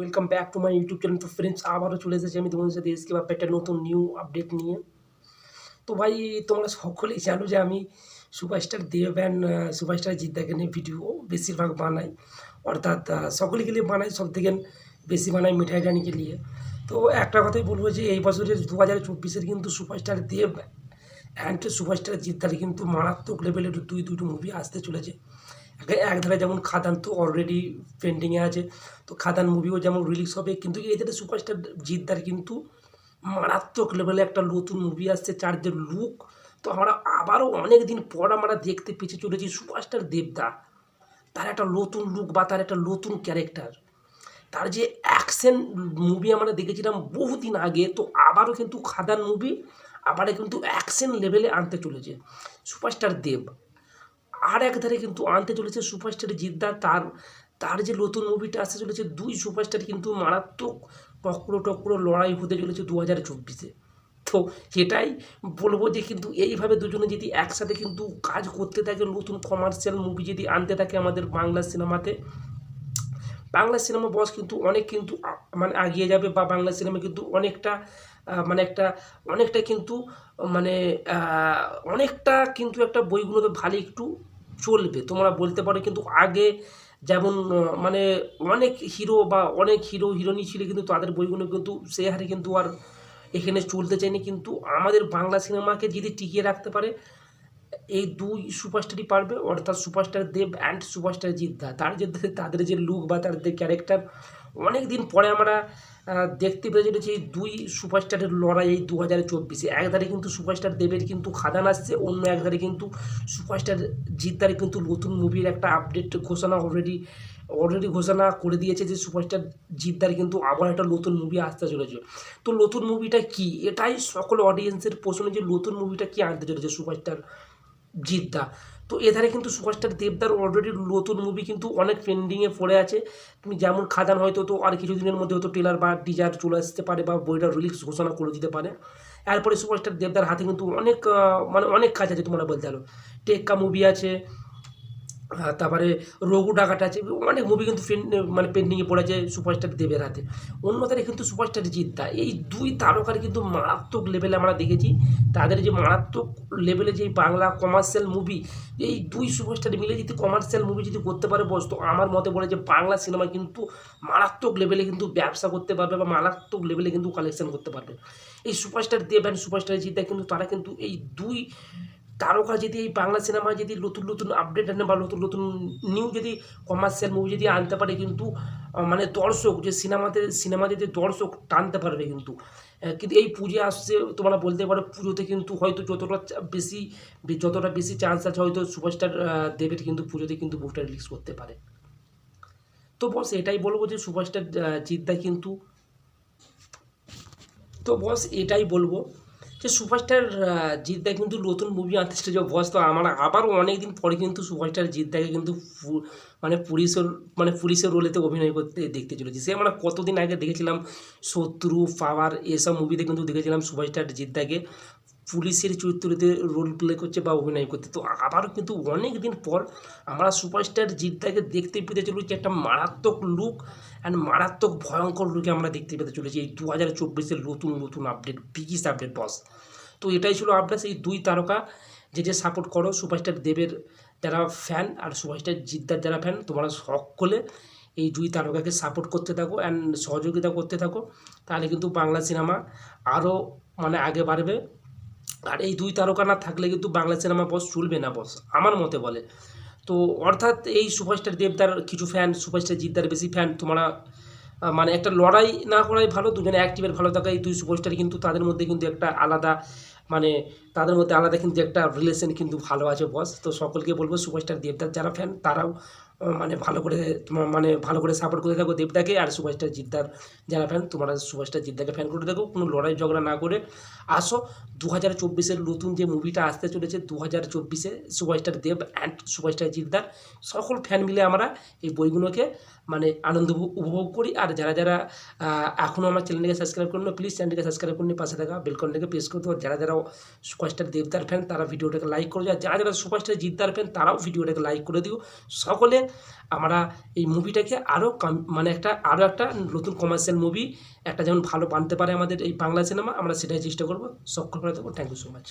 Welcome back to my YouTube channel তো friends আবারও চলে এসেছি আমি তোমাদের সাথে। এসকে বা একটা নতুন নিউ আপডেট নিয়ে। তো ভাই, তোমরা সকলেই জানো যে আমি সুপারস্টার দেব অ্যান্ড সুপারস্টার জিদ্দাকে নিয়ে ভিডিও বেশিরভাগ বানাই। অর্থাৎ সকলকে নিয়ে বানাই সব থেকে বেশি বানাই মিঠাই রানীকে নিয়ে। তো একটা কথাই বলব যে এই বছরের দু হাজার চব্বিশের কিন্তু সুপারস্টার দেব অ্যান্ড সুপারস্টার জিদ্দার কিন্তু মারাত্মক লেভেলের দুই দুটো মুভি আসতে চলেছে। এক- ধারে যেমন খাদান তো অলরেডি পেন্ডিংয়ে আছে, তো খাদান মুভিও যেমন রিলিজ হবে, কিন্তু এদের সুপারস্টার জিদ্দার কিন্তু মারাত্মক লেভেলে একটা নতুন মুভি আসছে চার্জের লুক তো আমরা আবারও অনেক দিন পর আমরা দেখতে পেছে চলেছি সুপারস্টার দেবদা। তার একটা নতুন লুক বা তার একটা নতুন ক্যারেক্টার তার যে অ্যাকশন মুভি আমরা দেখেছিলাম বহুদিন আগে, তো আবারও কিন্তু খাদান মুভি আবারও কিন্তু অ্যাকশন লেভেলে আনতে চলেছে। সুপারস্টার দেব। আর এক ধারে কিন্তু আনতে চলেছে সুপারস্টার জিদ্দা। তার তার যে নতুন মুভিটা আসতে চলেছে, দুই সুপারস্টার কিন্তু মারাত্মক টক্করো টক্করো লড়াই হতে চলেছে দু হাজার চব্বিশে। তো সেটাই বলব যে কিন্তু এইভাবে দুজনে যদি একসাথে কিন্তু কাজ করতে থাকে, নতুন কমার্শিয়াল মুভি যদি আনতে থাকে আমাদের বাংলা সিনেমাতে, বাংলা সিনেমা বস কিন্তু অনেক কিন্তু মানে এগিয়ে যাবে বা বাংলা সিনেমা কিন্তু অনেকটা মানে একটা, অনেকটা কিন্তু মানে অনেকটা কিন্তু একটা বইগুলোতে ভালো একটু চলবে। তোমরা বলতে পারো কিন্তু আগে যেমন মানে অনেক হিরো বা অনেক হিরো হিরোইনি ছিল কিন্তু তাদের বইগুলো কিন্তু সে হারে কিন্তু আর এখানে চলতে চায়নি। কিন্তু আমাদের বাংলা সিনেমাকে যদি টিকিয়ে রাখতে পারে এই দুই সুপারস্টারই পারবে, অর্থাৎ superstar Dev and superstar Jeddah তার যে তাদের যে লুক বা তাদের ক্যারেক্টার অনেক দিন পরে আমরা দেখতে পেয়ে চলেছি এই দুই সুপারস্টারের লড়াই এই দু হাজার চব্বিশে একধারে কিন্তু সুপারস্টার দেবের কিন্তু খাদান আসছে, অন্য একধারে কিন্তু সুপারস্টার জিদ্দার কিন্তু নতুন মুভির একটা আপডেট ঘোষণা অলরেডি অলরেডি ঘোষণা করে দিয়েছে যে সুপারস্টার জিদ্দার কিন্তু আবার একটা নতুন মুভি আসতে চলেছে। তো নতুন মুভিটা কি? এটাই সকল অডিয়েন্সের প্রশ্ন যে নতুন মুভিটা কি আনতে চলেছে সুপারস্টার জিদ্দা। তো এধারে কিন্তু সুপারস্টার দেবদার অলরেডি নতুন মুভি কিন্তু অনেক পেন্ডিংয়ে পড়ে আছে। তুমি যেমন খাদান হয়তো তো আর কিছুদিনের মধ্যে হয়তো ট্রেলার বা ডিজার চলে আসতে পারে বা বইটা রিলিজ ঘোষণা করে দিতে পারে। এরপরে সুপারস্টার দেবদার হাতে কিন্তু অনেক মানে অনেক কাজ আছে তোমরা বলতে পারো টেক্কা মুভি আছে তারপরে রঘু ডাকাটা আছে, অনেক মুভি কিন্তু মানে পেন্ডিংয়ে পড়ে পড়েছে সুপারস্টার দেবের হাতে। অন্যথারে কিন্তু সুপারস্টার জিদ্দা। এই দুই তারকার কিন্তু মারাত্মক লেভেলে আমরা দেখেছি। তাদের যে মারাত্মক লেভেলে যে বাংলা কমার্শিয়াল মুভি এই দুই সুপারস্টার মিলে যদি কমার্শিয়াল মুভি যদি করতে পারে বস তো আমার মতে বলে যে বাংলা সিনেমা কিন্তু মারাত্মক লেভেলে কিন্তু ব্যবসা করতে পারবে বা মারাত্মক লেভেলে কিন্তু কালেকশন করতে পারবে। এই superstar Dev and superstar Jeddah কিন্তু তারা কিন্তু এই দুই তারকা যদি এই বাংলা সিনেমা যদি নতুন নতুন আপডেট আনে বা নতুন নতুন নিউ যদি কমার্শিয়াল মুভি যদি আনতে পারে কিন্তু মানে দর্শক যে সিনেমাতে সিনেমা যদি দর্শক টানতে পারবে কিন্তু। কিন্তু এই পুজো আসছে, তোমরা বলতে পারো পুজোতে কিন্তু হয়তো যতটা বেশি যতটা বেশি চান্স আছে হয়তো সুপারস্টার দেবের কিন্তু পুজোতে কিন্তু বুকটা রিলিজ করতে পারে। তো বস, এটাই বলব যে সুপারস্টার জিদ্দা কিন্তু। তো বস, এটাই বলব। যে সুপারস্টার জিদ্দা কিন্তু নতুন মুভি আনতে বস তো আমার আবারও অনেক দিন পরে কিন্তু সুপারস্টার জিদ্দাকে কিন্তু মানে পুলিশের মানে পুলিশের রোলেতে অভিনয় করতে দেখতে চলেছি। সে আমরা কতদিন আগে দেখেছিলাম, শত্রু, পাওয়ার, এসব মুভিতে কিন্তু দেখেছিলাম সুপারস্টার জিদ্দাকে পুলিশের চরিত্রতে রোল প্লে করছে বা অভিনয় করতে তো আবারও কিন্তু অনেক দিন পর আমরা সুপারস্টার জিদ্দাকে দেখতে পেতে চলেছি একটা মারাত্মক লুক অ্যান্ড মারাত্মক ভয়ঙ্কর লুকে আমরা দেখতে পেতে চলেছি। এই দু হাজার চব্বিশের নতুন নতুন আপডেট বিগিস আপডেট বস তো এটাই ছিল আপডেট এই দুই তারকা যে যে সাপোর্ট করো সুপারস্টার দেবের যারা ফ্যান আর সুপারস্টার জিদ্দার যারা ফ্যান তোমরা সকলে এই দুই তারকাকে সাপোর্ট করতে থাকো অ্যান্ড সহযোগিতা করতে থাকো। তাহলে কিন্তু বাংলা সিনেমা আরও মানে আগে বাড়বে। আর এই দুই তারকা না থাকলে কিন্তু বাংলা সিনেমা বস চলবে না বস আমার মতে বলে। তো অর্থাৎ এই সুপারস্টার দেবদার কিছু ফ্যান সুপারস্টার জিদ্দার বেশি ফ্যান তোমরা মানে একটা লড়াই না করাই ভালো, দুজনে অ্যাক্টিভের ভালো থাকা এই দুই সুপারস্টার কিন্তু তাদের মধ্যে কিন্তু একটা আলাদা মানে তাদের মধ্যে আলাদা কিন্তু একটা রিলেশন কিন্তু ভালো আছে বস তো সকলকে বলব সুপারস্টার দেবদার যারা ফ্যান তারাও মানে ভালো করে তোমার মানে ভালো করে সাপোর্ট করে থাকো দেবদাকে আর সুপারস্টার জিদ্দার যারা ফ্যান তোমরা সুপারস্টার জিদ্দাকে ফ্যান করে থাকো, কোনো লড়াই ঝগড়া না করে আসো। দু হাজার চব্বিশের নতুন যে মুভিটা আসতে চলেছে দু হাজার চব্বিশে সুপারস্টার দেব অ্যান্ড সুপারস্টার জিদ্দার, সকল ফ্যান মিলে আমরা এই বইগুলোকে মানে আনন্দ উপ- উপভোগ করি। আর যারা যারা এখনও আমার চ্যানেলটিকে সাবস্ক্রাইব করুন প্লিজ চ্যানেলটিকে সাবস্ক্রাইব করুন, পাশে থাকা বেলকনটাকে প্রেস করতে হবে যারা যারা সুপারস্টার দেবদার ফ্যান তারা ভিডিওটাকে লাইক করে আর যারা যারা সুপারস্টার জিদ্দার ফ্যান তারাও ভিডিওটাকে লাইক করে দিও। সকলে আমরা এই মুভিটাকে আরও মানে একটা আরও একটা নতুন কমার্শিয়াল মুভি একটা যেমন ভালো বানতে পারে আমাদের এই বাংলা সিনেমা আমরা সেটাই চেষ্টা করব। সক্ষম করে দেবো। Thank you so much